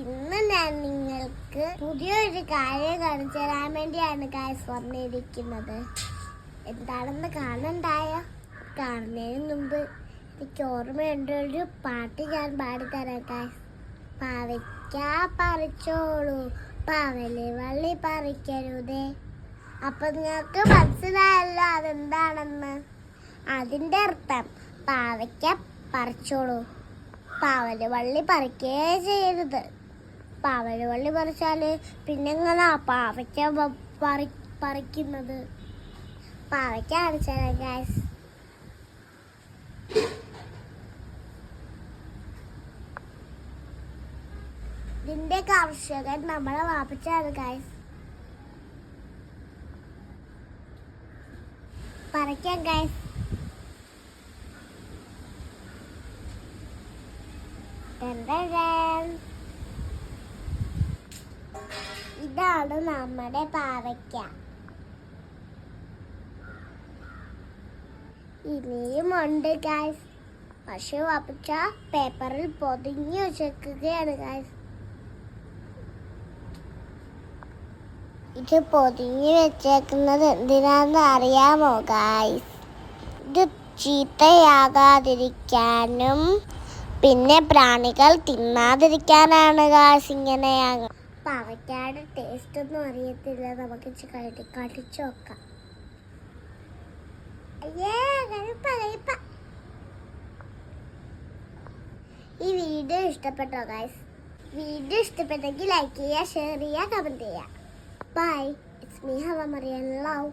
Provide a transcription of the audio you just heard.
ഇന്ന് ഞാൻ നിങ്ങൾക്ക് പുതിയൊരു കാര്യം കാണിച്ചു തരാൻ വേണ്ടിയാണ് കാശ് വന്നിരിക്കുന്നത്. എന്താണെന്ന് കാണണ്ടായ? കാണുന്നതിന് മുമ്പ് എനിക്ക് ഓർമ്മയുണ്ട് ഒരു പാട്ട് ഞാൻ പാടിത്തരാം കാശ് പാവയ്ക്ക പറിച്ചോളൂ പാവലി വള്ളി പറിക്കരുതേ. അപ്പം നിങ്ങൾക്ക് മനസ്സിലായല്ലോ അതെന്താണെന്ന്. അതിന്റെ അർത്ഥം പാവയ്ക്ക പറിച്ചോളൂ പാവൽ വള്ളി പറിക്കേ ചെയ്യരുത്. പാവൽ പറിച്ചാൽ പിന്നെ എങ്ങനാ പാവയ്ക്ക പറി പറിക്കുന്നത്. പാവയ്ക്ക കാണിച്ചാലോ ഗ്യാസ് ഇതിന്റെ കർഷകൻ നമ്മളെ വാപ്പിച്ചാണ് ഗായ്സ് പറിക്കാം ഗായ്സ് ഇതാണ് നമ്മുടെ പാവയ്ക്ക. ഇനിയും ഉണ്ട് ഗായ്സ് പക്ഷെ വപ്പിച്ച പേപ്പറിൽ പൊതിഞ്ഞു വെച്ചേക്കുകയാണ് ഗായ്സ് ഇത് പൊതിഞ്ഞു വെച്ചേക്കുന്നത് എന്തിനാന്ന് അറിയാമോ ഗായ്സ് ഇത് ചീത്തയാകാതിരിക്കാനും പിന്നെ പ്രാണികൾ തിന്നാതിരിക്കാനാണ് ഗായ്സ് ഇങ്ങനെ പാവയ്ക്കാട് ടേസ്റ്റ് ഒന്നും അറിയത്തില്ല. നമുക്ക് കഴി കടിച്ചു നോക്കാം. ഈ വീഡിയോ ഇഷ്ടപ്പെട്ടോ ഗായ്സ് വീഡിയോ ഇഷ്ടപ്പെട്ടെങ്കിൽ ലൈക്ക് ചെയ്യുക ഷെയർ ചെയ്യുക കമന്റ് ചെയ്യുക. Bye it's me Hawa Mariya. Love